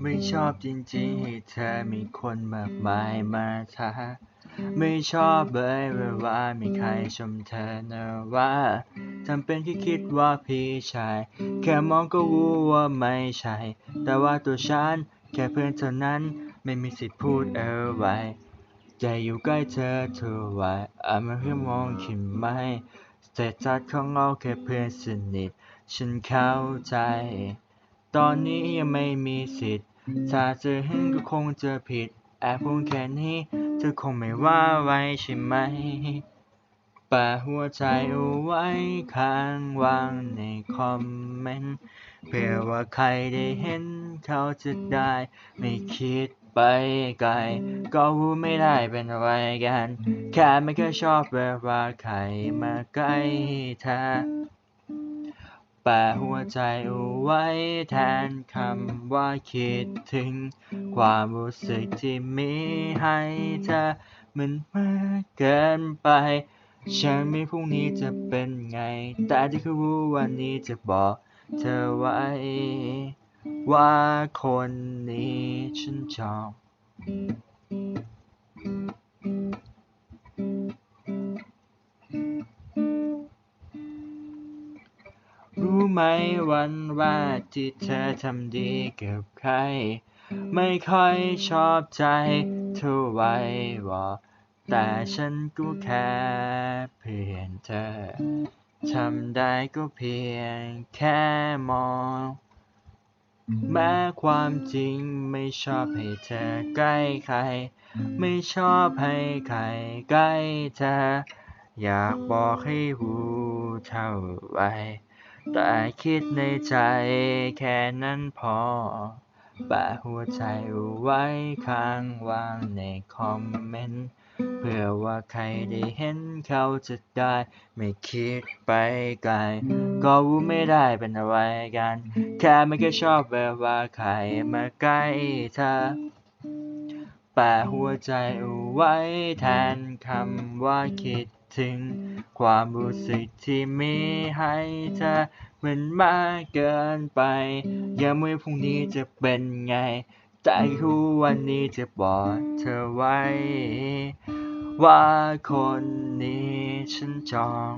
ไม่ชอบจริงๆให้เธอมีคนมากมายมาท้าไม่ชอบเลยเวลามีใครชมเธอนะว่าทำเป็นแค่คิดว่าพี่ชาย แค่มองก็รู้ว่าไม่ใช่ แต่ว่าตัวฉันแค่เพื่อนเท่านั้นไม่มีสิทธิ์พูดเอะไร ใจอยู่ใกล้เธอเท่าไหรอาจไม่เพื่อมองคิดไหมสเตตัสของเราแค่เพื่อนสนิท ฉันเข้าใจ ตอนนี้ยังไม่มีสิทธิ์ ถ้าเธอเห็นก็คงจะผิด แอบพูดแค่นี้ เธอคงไม่ว่าไว้ใช่ไหมปะหัวใจเอาไว้ข้างวางในคอมเมนต์ เพื่อว่าใครได้เห็นเขาจะได้ไม่คิด ไปไกล ก็รู้ไม่ได้เป็นอะไรกัน แค่ไม่เคยชอบเวลาใครมาใกล้เธอแปะหัวใจเอาไว้แทนคำว่าคิดถึง ความรู้สึกที่มีให้เธอมันมากเกินไป ฉันไม่พรุ่งนี้จะเป็นไง แต่ที่คือรู้วันนี้จะบอกเธอไว้ ว่าคนนี้ ฉันชอบรู้ไหมวันแรกที่เธอทำดีกับใคร ไม่ค่อยชอบใจเท่าไหรหรอกแต่ฉันก็แค่เพื่อนเธอทำได้ก็เพียงแค่มอง แม้ความจริงไม่ชอบให้เธอใกล้ใคร ไม่ชอบให้ใครใกล้เธอ อยากบอกให้รู้เท่าไรแต่คิดในใจแค่นั้นพอ แปะหัวใจเอาไว้ข้างวางในคอมเมนต์เพื่อว่าใครได้เห็นเขาจะได้ ไม่คิดไปไกล ก็รู้ไม่ได้เป็นอะไรกัน แค่ไม่เคยชอบเวลาใครมาใกล้เธอแปะหัวใจเอาไว้แทนคำว่าคิด ถึง ความรู้สึกที่มีให้เธอมันมากเกินไปยังไม่พรุ่งนี้จะเป็นไง แต่รู้วันนี้จะบอกเธอไว้ ว่าคนนี้ฉันจอง